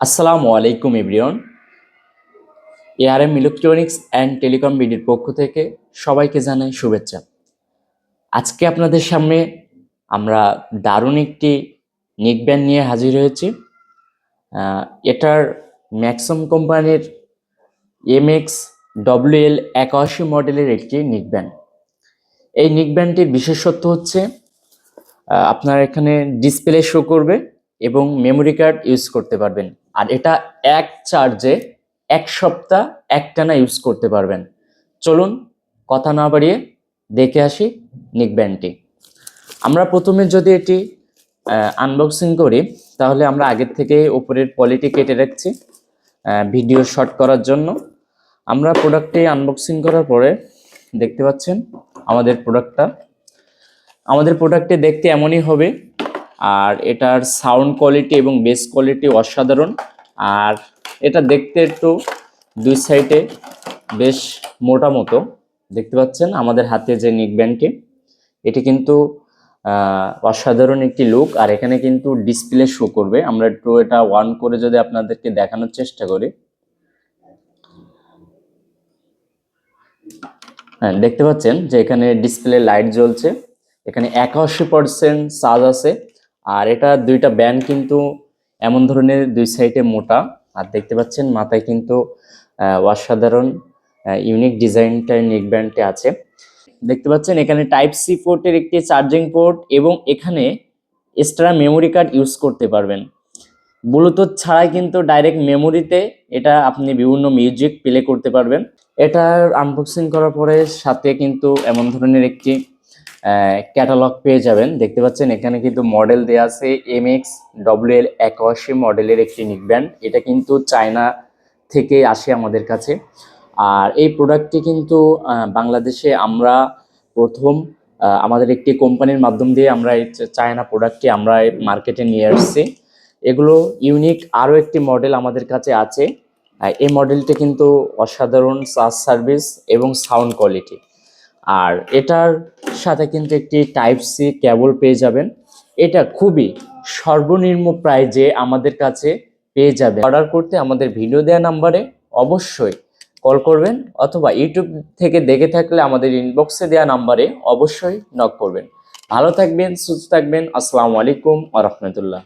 আসসালামু আলাইকুম everyone ARM electronics and telecom বিডির পক্ষ থেকে সবাইকে জানাই শুভেচ্ছা। আজকে আপনাদের সামনে আমরা দারুণ একটি নেক ব্যান্ড নিয়ে হাজির হয়েছি। এটার ম্যাক্সম কোম্পানির এমএক্স ডব্লিউএল একাশি মডেলের একটি নিক ব্যান্ড এই নিক ব্যান্ডটির বিশেষত্ব হচ্ছে আপনার এখানে ডিসপ্লে শো করবে এবং মেমোরি কার্ড ইউজ করতে পারবেন। আর এটা এক চার্জে এক সপ্তাহ একটানা ইউজ করতে পারবেন। চলুন কথা না বাড়িয়ে দেখে আসি নিক ব্যান্ডটি আমরা প্রথমে যদি এটি আনবক্সিং করি, তাহলে আমরা আগের থেকে উপরের কোয়ালিটি কেটে রাখছি ভিডিও শর্ট করার জন্য। আমরা প্রোডাক্টটি আনবক্সিং করার পরে দেখতে পাচ্ছেন আমাদের প্রোডাক্টটা আমাদের প্রোডাক্টটি দেখতে এমনই হবে আর এটার সাউন্ড কোয়ালিটি এবং বেস কোয়ালিটি অসাধারণ। আর এটা দেখতে একটু দুই সাইডে বেশ মোটা মতো। দেখতে পাচ্ছেন আমাদের হাতে যে নিক ব্যান্ডটি এটি কিন্তু অসাধারণ একটি লুক আর এখানে কিন্তু ডিসপ্লে শো করবে। আমরা একটু এটা ওয়ান করে যদি আপনাদেরকে দেখানোর চেষ্টা করি। হ্যাঁ দেখতে পাচ্ছেন যে এখানে ডিসপ্লে লাইট জ্বলছে। এখানে একাশি পার্সেন্ট চার্জ আছে। আর এটা দুইটা ব্যান্ড কিন্তু এমন ধরনের দুই সাইডে মোটা। আর দেখতে পাচ্ছেন মাথায় কিন্তু অসাধারণ ইউনিক ডিজাইনটার নেক ব্যান্ডটি আছে। দেখতে পাচ্ছেন এখানে টাইপ সি পোর্টের একটি চার্জিং পোর্ট এবং এখানে এক্সট্রা মেমোরি কার্ড ইউজ করতে পারবেন। ব্লুটুথ ছাড়াই কিন্তু ডাইরেক্ট মেমোরিতে এটা আপনি বিভিন্ন মিউজিক প্লে করতে পারবেন। এটার আনবক্সিং করার পরে সাথে কিন্তু এমন ধরনের একটি ক্যাটালগ পেয়ে যাবেন। দেখতে পাচ্ছেন, এখানে কিন্তু মডেল দেওয়া আছে এম এক্স ডব্লিউ এল একাশি মডেলের একটি নিক ব্যান্ড এটা কিন্তু চায়না থেকে আসে আমাদের কাছে। আর এই প্রোডাক্টটি কিন্তু বাংলাদেশে আমরা প্রথম আমাদের একটি কোম্পানির মাধ্যম দিয়ে আমরা এই চায়না প্রোডাক্টটি আমরা মার্কেটে নিয়ে আসছি। এগুলো ইউনিক আরও একটি মডেল আমাদের কাছে আছে। এই মডেলটি কিন্তু অসাধারণ চার্জ সার্ভিস এবং সাউন্ড কোয়ালিটি আর এটার সাথে কিন্তু একটি টাইপ সি কেবল পেয়ে যাবেন। এটা খুবই সর্বনিম্ন প্রাইজে আমাদের কাছে পেয়ে যাবে অর্ডার করতে আমাদের ভিডিও দেওয়া নাম্বারে অবশ্যই কল করবেন অথবা ইউটিউব থেকে দেখে থাকলে আমাদের ইনবক্সে দেওয়া নাম্বারে অবশ্যই নক করবেন। ভালো থাকবেন, সুস্থ থাকবেন। আসসালামু আলাইকুম আ রহমতুল্লাহ।